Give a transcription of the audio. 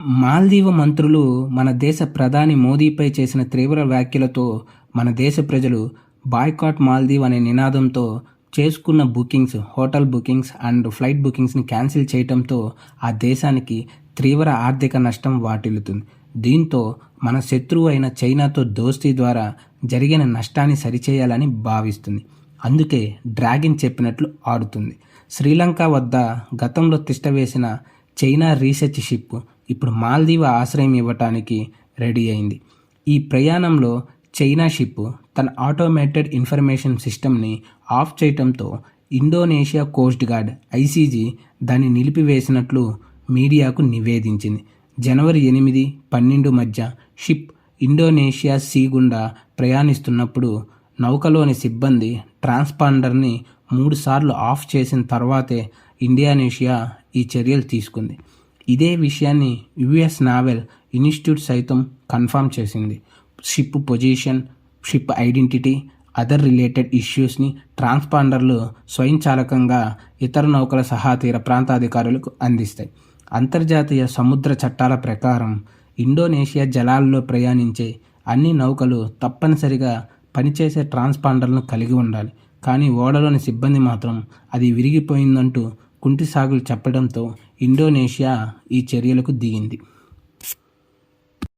మాల్దీవ మంత్రులు మన దేశ ప్రధాని మోదీపై చేసిన తీవ్ర వ్యాఖ్యలతో మన దేశ ప్రజలు బాయ్కాట్ మాల్దీవ్ అనే నినాదంతో చేసుకున్న bookings hotel bookings and flight బుకింగ్స్ని cancel చేయడంతో ఆ దేశానికి తీవ్ర ఆర్థిక నష్టం వాటిల్లుతుంది. దీంతో మన శత్రువు అయిన చైనాతో దోస్తీ ద్వారా జరిగిన నష్టాన్ని సరిచేయాలని భావిస్తుంది. అందుకే డ్రాగన్ చెప్పినట్లు ఆడుతుంది. శ్రీలంక వద్ద గతంలో తిష్టవేసిన చైనా రీసెర్చ్ షిప్ ఇప్పుడు మాల్దీవ ఆశ్రయం ఇవ్వటానికి రెడీ అయింది. ఈ ప్రయాణంలో చైనా షిప్ తన ఆటోమేటెడ్ ఇన్ఫర్మేషన్ సిస్టమ్ని ఆఫ్ చేయటంతో ఇండోనేషియా కోస్ట్ గార్డ్ ఐసీజీ దాన్ని నిలిపివేసినట్లు మీడియాకు నివేదించింది. జనవరి ఎనిమిది పన్నెండు మధ్య షిప్ ఇండోనేషియా సీ గుండా ప్రయాణిస్తున్నప్పుడు నౌకలోని సిబ్బంది ట్రాన్స్పాండర్ని మూడుసార్లు ఆఫ్ చేసిన తర్వాతే ఇండియానేషియా ఈ చర్యలు తీసుకుంది. ఇదే విషయాన్ని యుఎస్ నావెల్ ఇన్స్టిట్యూట్ సైతం కన్ఫర్మ్ చేసింది. Ship position ship identity other related ఇష్యూస్ని ట్రాన్స్పాండర్లు స్వయంచాలకంగా ఇతర నౌకల సహా తీర ప్రాంతాధికారులకు అందిస్తాయి. అంతర్జాతీయ సముద్ర చట్టాల ప్రకారం ఇండోనేషియా జలాల్లో ప్రయాణించే అన్ని నౌకలు తప్పనిసరిగా పనిచేసే ట్రాన్స్పాండర్లను కలిగి ఉండాలి. కానీ ఓడలోని సిబ్బంది మాత్రం అది విరిగిపోయిందంటూ కుంటి సాగులు చెప్పడంతో ఇండోనేషియా ఈ చర్యలకు దిగింది.